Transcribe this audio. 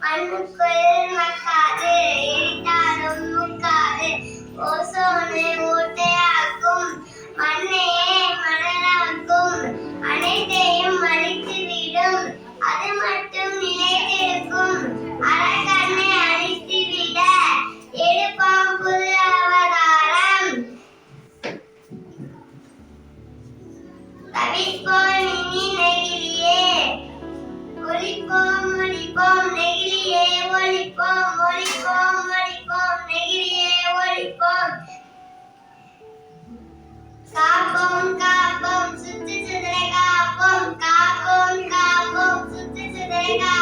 மண்ணுக்குள் மக்காது எரித்தாலும் முக்காது ஓசோனை ஓட்டையாக்கும் மண்ணையே மணலாக்கும் அனைத்தையும் அழித்துவிடும் அது மட்டும் நிலைத்திருக்கும் அரக்கண்ணை அழித்துவிட எடுப்பாம் புது அவதாரம் தவிப்போர் जाएगा